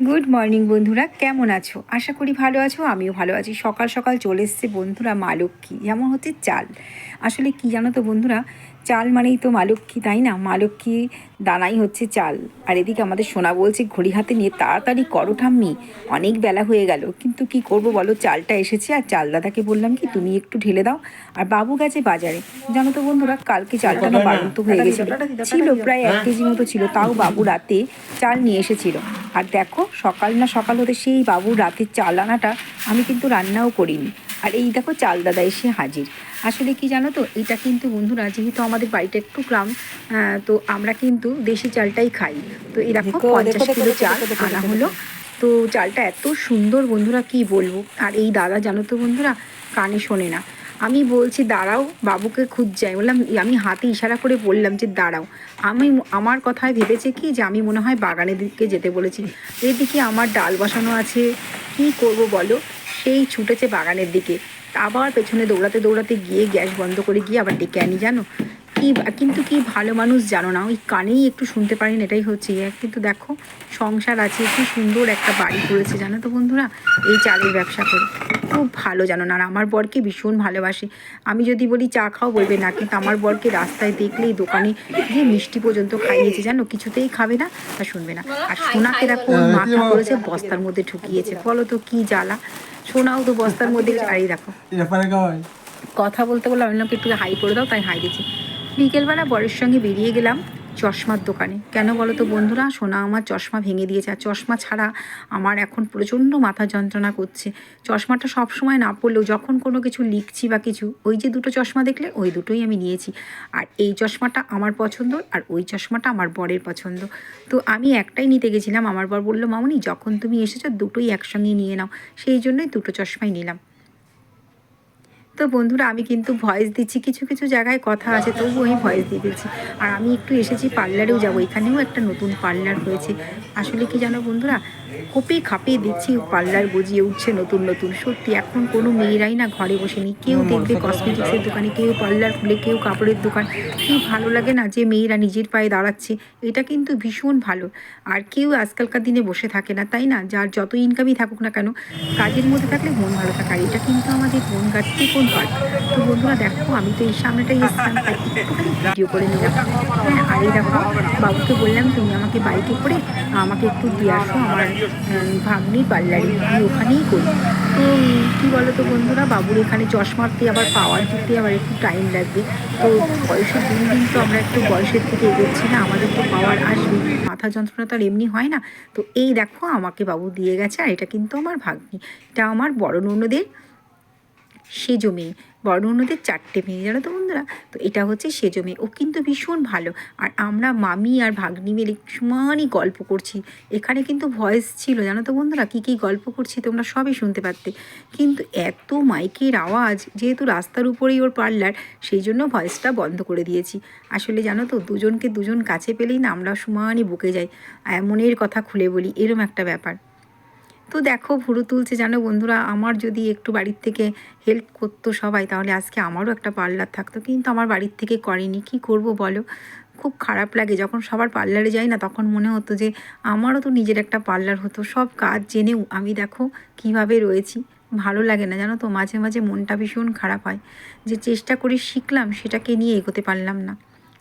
Good morning বন্ধুরা। কেমন আছো? আশা করি ভালো আছো, আমিও ভালো আছি। সকাল সকাল চলে এসছে বন্ধুরা মা লক্ষ্মী। যেমন হচ্ছে চাল। আসলে কি জানো তো বন্ধুরা চাল মানেই তো মা লক্ষ্মী তাই না? মা লক্ষ্মী দানাই হচ্ছে চাল। আর এদিকে আমাদের সোনা বলছে ঘড়ি হাতে নিয়ে তাড়াতাড়ি করো ঠাম্মি অনেক বেলা হয়ে গেল। কিন্তু কি করব বলো চালটা এসেছে আর চাল দাদাকে বললাম কি তুমি একটু ঢেলে দাও আর বাবু গেছে বাজারে। জানো তো বন্ধুরা কালকে চালটা না বাড়ন্ত হয়ে গেছিল। ছিল প্রায় এক কেজি মতো ছিল তাও বাবু রাতে চাল নিয়ে এসেছিল। আর দেখো সকাল না সকাল হতে সেই বাবুর রাতের চাল আনাটা আমি কিন্তু রান্নাও করিনি। আর এই দেখো চাল দাদা এসে হাজির। আসলে কি জানো তো এটা কিন্তু বন্ধুরা যেহেতু আমাদের বাড়িটা একটু গ্রাম তো আমরা কিন্তু দেশি চালটাই খাই। তো এই দেখো দেখো, পঞ্চাশ কিলো চাল আনা হলো। তো চালটা এত সুন্দর বন্ধুরা কি বলব? আর এই দাদা জানো তো বন্ধুরা কানে শোনে না। আমি বলছি দাঁড়াও বাবুকে খুঁজছে। আমি বললাম আমি হাতে ইশারা করে বললাম যে দাঁড়াও। আমি আমার কথায় ভেবেছে কি যে আমি মনে হয় বাগানের দিকে যেতে বলেছি। এদিকে আমার ডাল বসানো আছে। কি করব বলো? সেই ছুটেছে বাগানের দিকে। আবার পেছনে দৌড়াতে দৌড়াতে গিয়ে গ্যাস বন্ধ করে গিয়ে আবার ডেকে আনি জানো? কি কিন্তু কি ভালো মানুষ জানো না ওই কানেই একটু শুনতে পারেন এটাই হচ্ছে ইয়ে। কিন্তু দেখো সংসার আছে কি সুন্দর একটা বাড়ি করেছে জানো তো বন্ধুরা? এই চালের ব্যবসা করে। খুব ভালো জানো না আর আমার বরকে ভীষণ ভালোবাসে। আমি যদি বলি চা খাও বলবে না কিন্তু আমার বরকে রাস্তায় দেখলেই দোকানে গিয়ে মিষ্টি পর্যন্ত খাইয়েছে জানো? কিছুতেই খাবে না তা শুনবে না। আর সোনাকে দেখো ওর মাথা করেছে বস্তার মধ্যে ঢুকিয়েছে। বলো তো কি জ্বালা। সোনাও দু বস্তার মধ্যে হাই রাখো। দেখো কথা বলতে বলে আমি একটু হাই করে দাও তাই হাই দিচ্ছি। বিকেলবেলা বরের সঙ্গে বেরিয়ে গেলাম। চশমার দোকানে। কেন বলো তো বন্ধুরা? সোনা আমার চশমা ভেঙে দিয়েছে। আর চশমা ছাড়া আমার এখন প্রচণ্ড মাথা যন্ত্রণা করছে। চশমাটা সব সময় না পড়লেও যখন কোনো কিছু লিখছি বা কিছু, ওই যে দুটো চশমা দেখলে ওই দুটোই আমি নিয়েছি। আর এই চশমাটা আমার পছন্দ আর ওই চশমাটা আমার বরের পছন্দ। তো আমি একটাই নিতে গেছিলাম। আমার বর বলল, মামনি, যখন তুমি এসেছ দুটোই একসঙ্গে নিয়ে নাও। সেই জন্যই দুটো চশমাই নিলাম। তো বন্ধুরা, আমি কিন্তু ভয়েস দিচ্ছি। কিছু কিছু জায়গায় কথা আছে, তবুও আমি ভয়েস দিয়ে দিচ্ছি। আর আমি একটু এসেছি, পার্লারেও যাব। এখানেও একটা নতুন পার্লার হয়েছে। আসলে কি জানো বন্ধুরা কোপে খাপে দেখছি পার্লার বুঝিয়ে উঠছে নতুন নতুন। সত্যি এখন কোনো মেয়েরাই না ঘরে বসে নেই কেউ দেখবে কসমেটিক্সের দোকানে কেউ পার্লার খুলে কেউ কাপড়ের দোকান। কি ভালো লাগে না যে মেয়েরা নিজের পায়ে দাঁড়াচ্ছে। এটা কিন্তু ভীষণ ভালো। আর কেউ আজকালকার দিনে বসে থাকে না তাই না? যার যত ইনকামই থাকুক না কেন কাজের মধ্যে থাকলে মন ভালো থাকে। আর এটা কিন্তু আমাদের মন গাছতে কোন পার্ট? তো বন্ধুরা দেখো আমি তো এই সামনেটাই এসেছিলাম তাই একটুখানি ভিডিও করে নিলাম। হ্যাঁ আর এই দেখো বাবুকে বললাম তুমি আমাকে বাইকে করে আমাকে একটু দিয়ে আসো আমার উম, ভাগ্নির পার্লারে আমি ওখানেই করি। তো কী বলো তো বন্ধুরা বাবুর এখানে চশমারতে আবার পাওয়ার দিতে আবার একটু টাইম লাগবে। তো বয়সের দিন দিন তো আমরা একটু বয়সের থেকে এগোচ্ছি না আমাদের তো পাওয়ার আসবে। মাথা যন্ত্রণা তো আর এমনি হয় না। তো এই দেখো আমাকে বাবু দিয়ে গেছে আর এটা কিন্তু আমার ভাগ্নি। এটা আমার বড় ননদের সেজো মেয়ে বড় ননদের চারটে মেয়ে জানো তো বন্ধুরা। তো এটা হচ্ছে সেজো মেয়ে ও কিন্তু ভীষণ ভালো। আর আমরা মামি আর ভাগ্নি মিলে সমানই গল্প করছি। এখানে কিন্তু ভয়েস ছিল, জানো তো বন্ধুরা? কী কী গল্প করছি তোমরা সবই শুনতে পারতে। কিন্তু এত মাইকের আওয়াজ, যেহেতু রাস্তার উপরেই ওর পার্লার সেই জন্য ভয়েসটা বন্ধ করে দিয়েছি। আসলে জানো তো, দুজনকে দুজন কাছে পেলেই না আমরা সমানই বকে যাই। মনের কথা খুলে বলি, এরম একটা ব্যাপার। তো দেখো, ভুরু তুলছে। জানো বন্ধুরা, আমার যদি একটু বাড়ির থেকে হেল্প করতো সবাই, তাহলে আজকে আমারও একটা পার্লার থাকতো। কিন্তু আমার বাড়ির থেকে করেনি। কি করব বলো? খুব খারাপ লাগে। যখন সবার পার্লারে যাই না, তখন মনে হতো যে, আমারও তো নিজের একটা পার্লার হতো। সব কাজ জেনেও আমি দেখো কীভাবে রয়েছি। ভালো লাগে না, জানো তো? মাঝে মাঝে মনটা ভীষণ খারাপ হয়। যে চেষ্টা করে শিখলাম, সেটাকে নিয়ে এগোতে পারলাম না।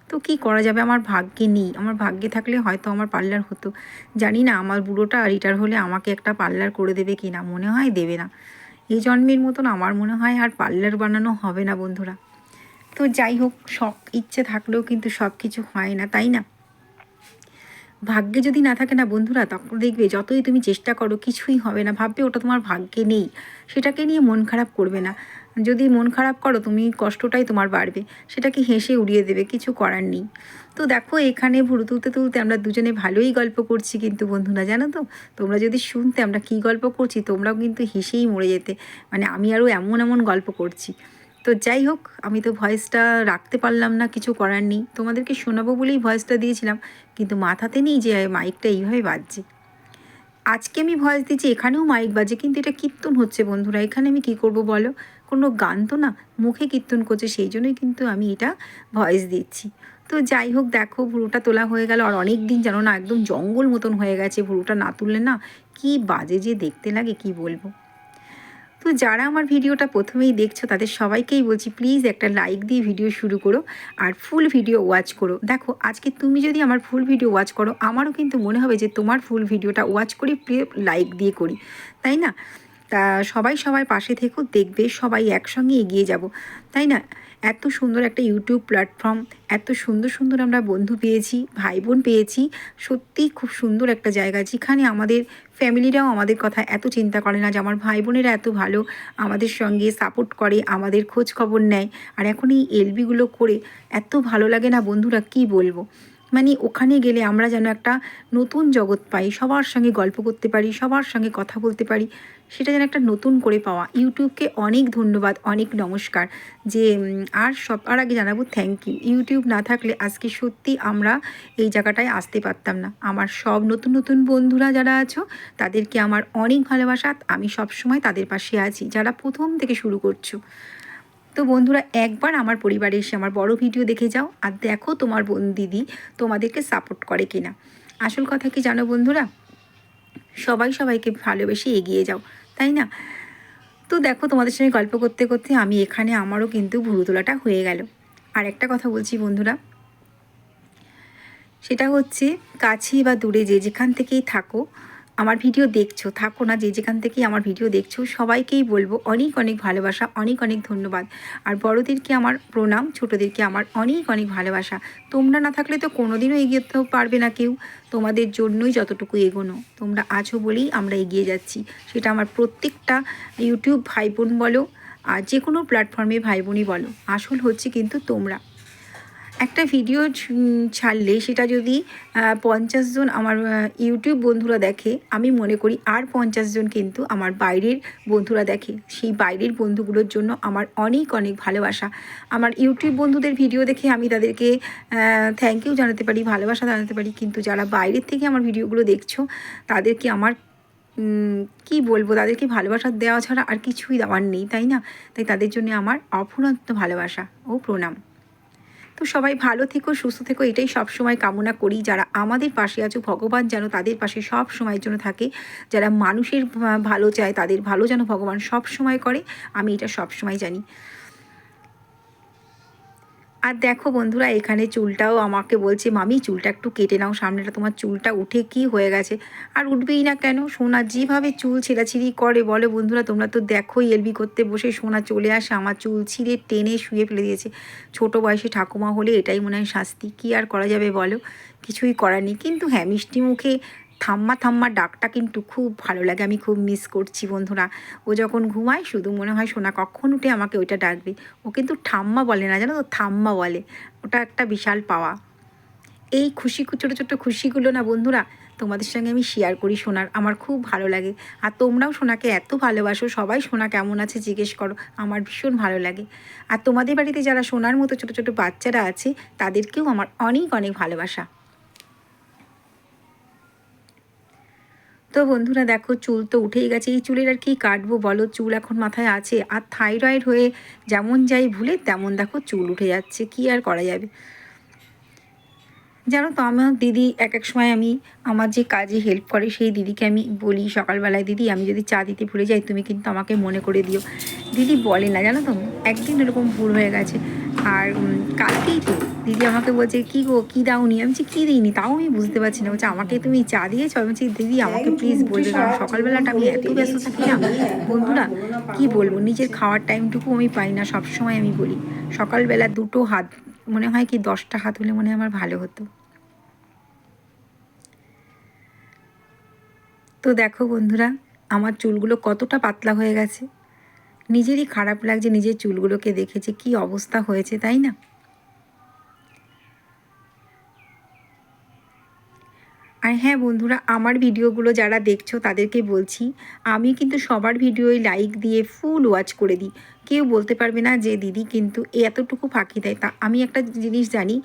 তো কি করা যাবে? আমার ভাগ্যে নেই। আমার ভাগ্যে থাকলে হয়তো আমার পার্লার হতো। জানি না, আমার বুড়োটা রিটায়ার হলে আমাকে একটা পার্লার করে দেবে কি না? মনে হয় দেবে না। এই জন্মের মতন আমার মনে হয় আর পার্লার বানানো হবে না, বন্ধুরা। তো যাই হোক, শখ, ইচ্ছে থাকলেও কিন্তু সব কিছু হয় না, তাই না? ভাগ্যে যদি না থাকে না, বন্ধুরা, তখন দেখবে যতই তুমি চেষ্টা করো, কিছুই হবে না। ভাববে ওটা তোমার ভাগ্যে নেই। সেটাকে নিয়ে মন খারাপ করবে না। যদি মন খারাপ করো, তুমি কষ্টটাই তোমার বাড়বে। সেটাকে হেসে উড়িয়ে দেবে, কিছু করার নেই। তো দেখো, এখানে ভুরু তুলতে তুলতে আমরা দুজনে ভালোই গল্প করছি কিন্তু বন্ধুরা, জানো তো? তোমরা যদি শুনতে, আমরা কী গল্প করছি, তোমরাও কিন্তু হেসেই মরে যেতে। মানে আমি আরও এমন এমন গল্প করছি। তো যাই হোক, আমি তো ভয়েসটা রাখতে পারলাম না, কিছু করার নেই। তোমাদেরকে শোনাবো বলেই ভয়েসটা দিয়েছিলাম, কিন্তু মাথাতে নেই যে মাইকটা এইভাবে বাজছে। আজকে আমি ভয়েস দিচ্ছি, এখানেও মাইক বাজে, কিন্তু এটা কীর্তন হচ্ছে বন্ধুরা, এখানে আমি কি করব বলো? কোনো গান তো না মুখে কীর্তন করছে, সেই জন্যই কিন্তু আমি এটা ভয়েস দিচ্ছি। তো যাই হোক, দেখো ভুরুটা তোলা হয়ে গেল আর অনেক দিন জানো না একদম জঙ্গল মতন হয়ে গেছে, ভুরুটা না তুললে না কি বাজে যে দেখতে লাগে, কি বলব? তো যারা আমার ভিডিওটা প্রথমেই দেখছ, তাদের সবাইকেই বলছি প্লিজ একটা লাইক দিয়ে ভিডিও শুরু করো আর ফুল ভিডিও ওয়াচ করো। দেখো, আজকে তুমি যদি আমার ফুল ভিডিও ওয়াচ করো, আমারও কিন্তু মনে হবে যে তোমার ফুল ভিডিওটা ওয়াচ করি লাইক দিয়ে করি। তাই না? তা সবাই সবাই পাশে থেকেও দেখবে সবাই একসঙ্গে এগিয়ে যাব। তাই না? এত সুন্দর একটা ইউটিউব প্ল্যাটফর্ম, এত সুন্দর সুন্দর আমরা বন্ধু পেয়েছি ভাই বোন পেয়েছি সত্যিই খুব সুন্দর একটা জায়গা। যেখানে আমাদের ফ্যামিলিরাও আমাদের কথা এত চিন্তা করে না যে আমার ভাই বোনেরা এত ভালো, আমাদের সঙ্গে সাপোর্ট করে, আমাদের খোঁজ খবর নেয়। আর এখন এই এলবিগুলো করে এত ভালো লাগে না বন্ধুরা, কি বলব? মানে ওখানে গেলে আমরা যেন একটা নতুন জগৎ পাই, সবার সঙ্গে গল্প করতে পারি, সবার সঙ্গে কথা বলতে পারি। সেটা যেন একটা নতুন করে পাওয়া। ইউটিউবকে অনেক ধন্যবাদ, অনেক নমস্কার। যে আর সবার আগে জানাব থ্যাংক ইউ ইউটিউব না থাকলে আজকে সত্যি আমরা এই জায়গাটায় আসতে পারতাম না। আমার সব নতুন নতুন বন্ধুরা যারা আছো, তাদেরকে আমার অনেক ভালোবাসা। আমি সবসময় তাদের পাশে আছি, যারা প্রথম থেকে শুরু করছ। তো বন্ধুরা, একবার আমার পরিবারে এসে আমার বড় ভিডিও দেখে যাও, আর দেখো তোমার বোন দিদি তোমাদেরকে সাপোর্ট করে কিনা। আসল কথা কি জানো বন্ধুরা? সবাই সবাইকে ভালোবেসে এগিয়ে যাও, তাই না? তো দেখো তোমাদের সঙ্গে গল্প করতে করতে আমি এখানে আমারও কিন্তু ভুরু তোলাটা হয়ে গেল। আর একটা কথা বলছি বন্ধুরা, সেটা হচ্ছে কাছে বা দূরে যে যেখান থেকেই থাকো আমার ভিডিও দেখছ, থাকো না, যে যেখান থেকেই আমার ভিডিও দেখছ, সবাইকেই বলব অনেক অনেক ভালোবাসা, অনেক অনেক ধন্যবাদ। আর বড়োদেরকে আমার প্রণাম, ছোটোদেরকে আমার অনেক অনেক ভালোবাসা। তোমরা না থাকলে তো কোনোদিনও এগিয়েতেও পারবে না কেউ। তোমাদের জন্যই যতটুকু এগোনো, তোমরা আছো বলেই আমরা এগিয়ে যাচ্ছি। সেটা আমার প্রত্যেকটা ইউটিউব ভাই বোন বলো, আর যে কোনো প্ল্যাটফর্মে ভাই বোনই বলো। আসল হচ্ছে কিন্তু তোমরা। একটা ভিডিও ছাড়লে সেটা যদি পঞ্চাশ জন আমার ইউটিউব বন্ধুরা দেখে, আমি মনে করি আর পঞ্চাশ জন কিন্তু আমার বাইরের বন্ধুরা দেখে। সেই বাইরের বন্ধুগুলোর জন্য আমার অনেক অনেক ভালোবাসা। আমার ইউটিউব বন্ধুদের ভিডিও দেখে আমি তাদেরকে থ্যাংক ইউ জানাতে পারি, ভালোবাসা জানাতে পারি। কিন্তু যারা বাইরের থেকে আমার ভিডিওগুলো দেখছ, তাদেরকে আমার কি বলব, তাদেরকে ভালোবাসা দেওয়া ছাড়া আর কিছুই দেওয়ার নেই, তাই না? তাই তাদের জন্য আমার অফুরন্ত ভালোবাসা ও প্রণাম। তো সবাই ভালো থেকো, সুস্থ থেকো, এটাই সব সময় কামনা করি। যারা আমাদের পাশে আছো, ভগবান যেন তাদের পাশে সব সময়ের জন্য থাকে। যারা মানুষের ভালো চায়, তাদের ভালো যেন ভগবান সব সময় করে। আমি এটা সব সময় জানি। আর দেখো বন্ধুরা, এখানে চুলটাও আমাকে বলছে, মামি, চুলটা একটু কেটে নাও, সামনেটা তোমার চুলটা উঠে কি হয়ে গেছে? আর উঠবেই না কেন? সোনা যেভাবে চুল ছেঁড়াছিঁড়ি করে, বলে বন্ধুরা, তোমরা তো দেখোই এলবি করতে বসে সোনা চলে আসে, আমার চুল ছিঁড়ে টেনে শুয়ে ফেলে দিয়েছে। ছোট বয়সে ঠাকুমা হলে এটাই মনে হয় শাস্তি, কী আর করা যাবে বলো? কিছুই করার নেই। কিন্তু হ্যাঁ মিষ্টি মুখে থাম্মা থাম্মা ডাকটা কিন্তু খুব ভালো লাগে, আমি খুব মিস করছি বন্ধুরা। ও যখন ঘুমায়, শুধু মনে হয় সোনা কখন উঠে আমাকে ওইটা ডাকবে। ও কিন্তু ঠাম্মা বলে না, জানো তো? থাম্মা বলে। ওটা একটা বিশাল পাওয়া। এই খুশি ছোটো ছোটো খুশিগুলো না বন্ধুরা, তোমাদের সঙ্গে আমি শেয়ার করি সোনার। আমার খুব ভালো লাগে। আর তোমরাও সোনাকে এত ভালোবাসো, সবাই সোনা কেমন আছে জিজ্ঞেস করো, আমার ভীষণ ভালো লাগে। আর তোমাদের বাড়িতে যারা সোনার মতো ছোটো ছোটো বাচ্চারা আছে, তাদেরকেও আমার অনেক অনেক ভালোবাসা। তো বন্ধুরা দেখো, চুল তো উঠেই গেছে। এই চুলের আর কি কাটবো বলো? চুল এখন মাথায় আছে। আর থাইরয়েড হয়ে যেমন যাই ভুলে তেমন দেখো চুল উঠে যাচ্ছে। কি আর করা যাবে? জানো তো, আমার দিদি এক এক সময় আমি আমার যে কাজে হেল্প করে, সেই দিদিকে আমি বলি সকালবেলায়, দিদি, আমি যদি চা দিতে ভুলে যাই, তুমি কিন্তু আমাকে মনে করে দিও। দিদি বলে না, জানো তো? একদিন এরকম ভুল হয়ে গেছে। আর কালকেই তো। দিদি আমাকে বলছে কী গো কী দাওনি? আমি বলছি কী দিইনি? তাও আমি বুঝতে পারছি না। বলছে আমাকে তুমি চা দিয়েছ? আমি বলছি দিদি আমাকে প্লিজ বলবে কারণ সকালবেলাটা আমি এত ব্যস্ত থাকি না। বন্ধুরা কি বলব? নিজের খাওয়ার টাইমটুকু আমি পাই না। সবসময় আমি বলি সকালবেলা দুটো হাত মনে হয় কি দশটা হাত হলে মনে হয় আমার ভালো হতো। তো দেখো বন্ধুরা আমার চুলগুলো কতটা পাতলা হয়ে গেছে। নিজেরই খারাপ লাগছে নিজের চুলগুলোকে দেখেছে কি অবস্থা হয়েছে তাই না? আর হ্যাঁ বন্ধুরা, আমার ভিডিওগুলো যারা দেখছ তাদেরকে বলছি, আমি কিন্তু সবার ভিডিওই লাইক দিয়ে ফুল ওয়াচ করে দিই। কেউ বলতে পারবে না যে দিদি কিন্তু এতটুকু ফাঁকি দেয়। তা আমি একটা জিনিস জানি,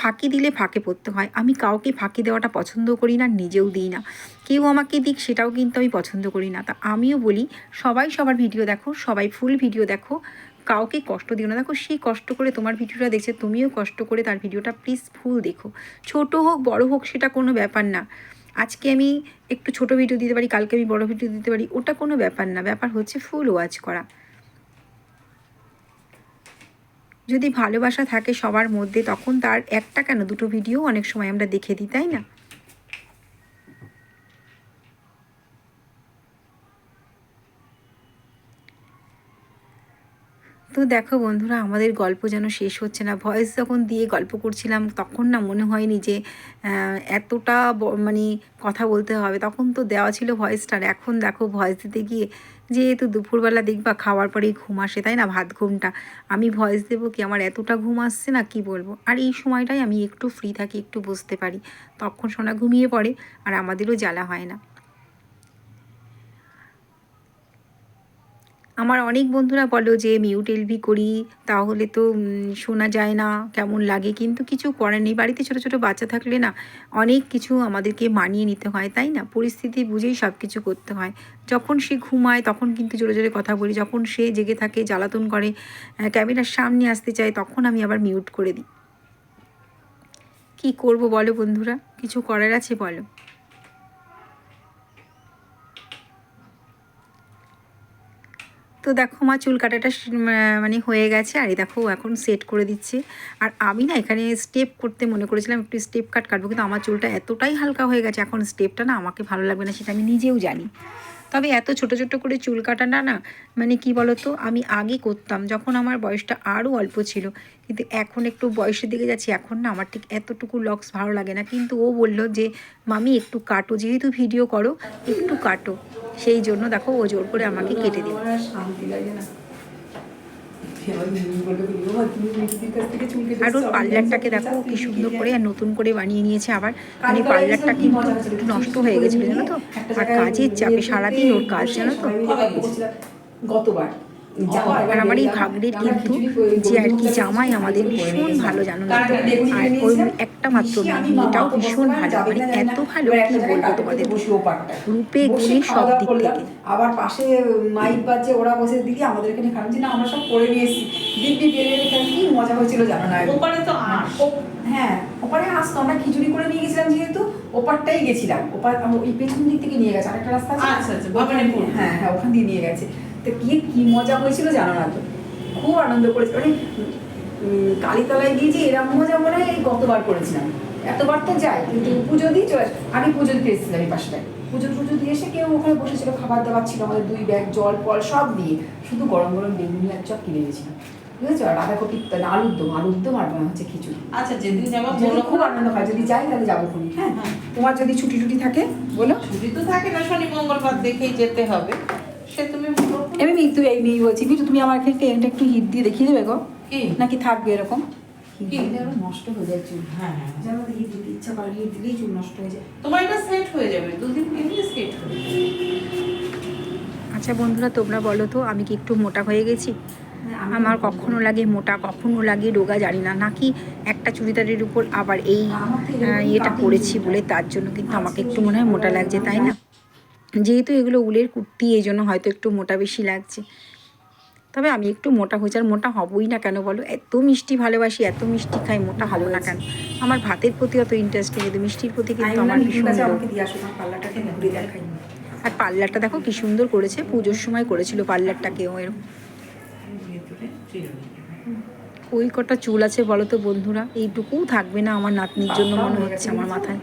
ফাঁকি দিলে ফাঁকে পড়তে হয়। আমি কাউকে ফাঁকি দেওয়াটা পছন্দ করি না, নিজেও দিই না। কেউ আমাকে দিক সেটাও কিন্তু আমি পছন্দ করি না। তা আমিও বলি, সবাই সবার ভিডিও দেখো, সবাই ফুল ভিডিও দেখো। কাউকে কষ্ট দিও না। দেখো সেই কষ্ট করে তোমার ভিডিওটা দেখছে, তুমিও কষ্ট করে তার ভিডিওটা প্লিজ ফুল দেখো। ছোট হোক, বড় হোক, সেটা কোনো ব্যাপার না। আজকে আমি একটু ছোট ভিডিও দিতে পারি, কালকে আমি বড় ভিডিও দিতে পারি, ওটা কোনো ব্যাপার না। ব্যাপার হচ্ছে ফুল ওয়াচ করা। যদি ভালোবাসা থাকে সবার মধ্যে, তখন তার একটা কেন? দুটো ভিডিও অনেক সময় আমরা দেখে দিই, তাই না? তো দেখো বন্ধুরা, আমাদের গল্প যেন শেষ হচ্ছে না। ভয়েস যখন দিয়ে গল্প করছিলাম, তখন না মনে হয়নি যে এতটা মানে কথা বলতে হবে। তখন তো দেওয়া ছিল ভয়েসটার এখন দেখো ভয়েস দিতে গিয়ে, যেহেতু দুপুরবেলা দেখবা খাওয়ার পরেই ঘুম আসে, তাই না? ভাত ঘুমটা। আমি ভয়েস দেবো কি? আমার এতটা ঘুম আসছে না, কি বলব? আর এই সময়টাই আমি একটু ফ্রি থাকি, একটু বসতে পারি। তখন সোনা ঘুমিয়ে পড়ে, আর আমাদেরও জ্বালা হয় না। আমার অনেক বন্ধুরা বলো যে মিউট এলভি করি, তাহলে তো শোনা যায় না, কেমন লাগে? কিন্তু কিছু করার নেই। বাড়িতে ছোটো ছোটো বাচ্চা থাকলে না, অনেক কিছু আমাদেরকে মানিয়ে নিতে হয়, তাই না? পরিস্থিতি বুঝেই সব কিছু করতে হয়। যখন সে ঘুমায়, তখন কিন্তু জোরে জোরে কথা বলি। যখন সে জেগে থাকে, জ্বালাতন করে ক্যামেরার সামনে আসতে চায়, তখন আমি আবার মিউট করে দিই। কি করব বলো বন্ধুরা? কিছু করার আছে বলো? তো দেখো আমার চুল কাটাটা মানে হয়ে গেছে। আর এই দেখো এখন সেট করে দিচ্ছে। আর আমি না এখানে স্টেপ করতে মনে করেছিলাম একটু স্টেপ কাট কাটবো, কিন্তু আমার চুলটা এতটাই হালকা হয়ে গেছে। এখন স্টেপটা না আমাকে ভালো লাগবে না, সেটা আমি নিজেও জানি। তবে এত ছোট ছোট করে চুল কাটাটা না মানে কি বলতো, আমি আগে করতাম, যখন আমার বয়সটা আরও অল্প ছিল। কিন্তু এখন একটু বয়সের দিকে যাচ্ছি, এখন না আমার ঠিক এতটুকু লক্স ভালো লাগে না। কিন্তু ও বলল যে, মামি, একটু কাটো, যেহেতু ভিডিও করো, একটু কাটো। সেই জন্য দেখো ও জোর করে আমাকে কেটে দিল। আর পার্লারটাকে দেখো কি সুন্দর করে আর নতুন করে বানিয়ে নিয়েছে আবার। মানে পার্লারটা কিন্তু একটু নষ্ট হয়ে গেছিল, জানো তো? কাজের চাপে সারাদিন ওর কাজ, জানো তো। গতবার। আর আমার এই ভাগ্নের কিন্তু যে আর কি জামাই আমাদের ভীষণ ভালো জানো না আর ওই একটা মাত্র মেয়েটাও ভীষণ ভালো মানে এত ভালো কি বলব তোমাদের? রূপে গুণে সব দিক থেকে। আবার পাশে মাইক বাজছে ওরা বসে দিদি আমাদের এখানে খাচ্ছি না আমরা সব করে নিয়ে এসেছি। দিব্যি বেরিয়ে কি মজা হয়েছিল জানো না? ওপারে তো হ্যাঁ ওপারে আসতো আমরা খিচুড়ি করে নিয়ে গেছিলাম যেহেতু ওপারটাই গেছিলাম। ওপার ওই পেছন দিক থেকে নিয়ে গেছে আরেকটা রাস্তা আছে? আচ্ছা, আচ্ছা, হ্যাঁ হ্যাঁ ওখান দিয়ে নিয়ে গেছে। তো কি কি মজা হয়েছিল জানো না তো? খুব আনন্দ করেছে। মানে কালীতলায় গিয়ে যে এরকম মজা মনে হয় এই গতবার করেছিলাম। এতবার তো যাই কিন্তু পুজো দিয়ে চলে আমি পুজো দিতে এসেছিলাম এই পাশটায়। পুজো টুজো দিয়ে এসে কেউ ওখানে বসেছিল খাবার দাবার ছিল আমাদের দুই ব্যাগ জল ফল সব দিয়ে। শুধু গরম গরম বেগুনি আর চপ কিনে গেছিলাম বুঝেছ? আর বাঁধাকপি আলুর দম আলুর দম আর মনে হচ্ছে খিচুড়ি। আচ্ছা যেদিন যাব বলো। খুব আনন্দ হয় যদি যাই তাহলে যাব খুনি হ্যাঁ? হ্যাঁ। তোমার যদি ছুটি টুটি থাকে বলো। ছুটি তো থাকে না শনি মঙ্গলবার দেখেই যেতে হবে। এমনি মৃত্যু এই মেয়ে বলছি মিঠু তুমি আমার ক্ষেত্রে এটা একটু হিট দিয়ে দেখিয়ে দেবে গো। নাকি থাকবে এরকম? নষ্ট হয়ে যায় চুল। হ্যাঁ হ্যাঁ যেন হিট দিতে ইচ্ছা করে হিট দিলেই চুল নষ্ট হয়ে যায়। তোমার এটা সেট হয়ে যাবে দুদিন গেলে সেট হয়ে আচ্ছা বন্ধুরা তোমরা বলো তো আমি কি একটু মোটা হয়ে গেছি? আমার কখনো লাগে মোটা কখনো লাগে রোগা জানি না। নাকি একটা চুড়িদারের উপর আবার এই ইয়েটা পরেছি বলে তার জন্য কিন্তু আমাকে একটু মনে হয় মোটা লাগছে তাই না? যেহেতু এগুলো উলের কুর্তি এই জন্য হয়তো একটু মোটা বেশি লাগছে। তবে আমি একটু মোটা হয়েছি আর মোটা হবই না কেন বলো? এত মিষ্টি ভালোবাসি এত মিষ্টি খাই মোটা হব না কেন? আমার ভাতের প্রতি অত ইন্টারেস্ট নেই কিন্তু মিষ্টির প্রতি কিন্তু আমার ভীষণ আর পার্লারটা দেখো কি সুন্দর করেছে পুজোর সময় করেছিল পার্লারটাকেও এরকম ওই কটা চুল আছে বলো তো বন্ধুরা এইটুকুও থাকবে না আমার নাতনির জন্য মনে হচ্ছে আমার মাথায়।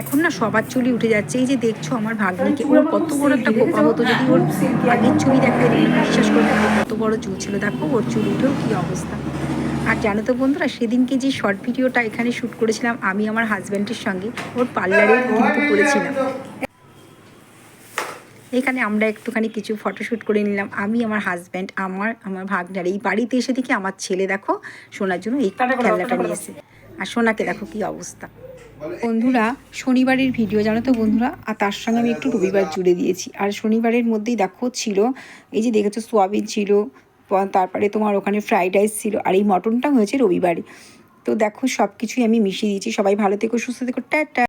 এখন না সবার চুলি উঠে যাচ্ছে। এই যে দেখছ আমার ভাগ্নিকে ওর কত বড় একটা কোপা হতো যদি ওর আগের ছবি দেখা যায় বিশ্বাস করতে কত বড় চুল ছিল। দেখো ওর চুল উঠেও কি অবস্থা। আর জানো তো বন্ধুরা সেদিনকে যে শর্ট ভিডিওটা এখানে শ্যুট করেছিলাম আমি আমার হাজব্যান্ডের সঙ্গে ওর পার্লারে কিন্তু করেছিলাম। এখানে আমরা একটুখানি কিছু ফটোশ্যুট করে নিলাম। আমি আমার হাজব্যান্ড আমার আমার ভাগনার। এই বাড়িতে এসে দেখি আমার ছেলে দেখো সোনার জন্য এই খেলনাটা টাটা করো। নিয়ে এসে আর সোনাকে দেখো কি অবস্থা। বন্ধুরা, শনিবারের ভিডিও জানো তো বন্ধুরা? আর তার সঙ্গে আমি একটু রবিবার জুড়ে দিয়েছি। আর শনিবারের মধ্যেই দেখো ছিল, এই যে দেখেছ সোয়াবিন ছিল তারপরে তোমার ওখানে ফ্রাইড রাইস ছিল, আর এই মটনটা হয়েছে রবিবারে। তো দেখো সব কিছুই আমি মিশিয়ে দিয়েছি। সবাই ভালো থেকো, সুস্থ থেকো টাটা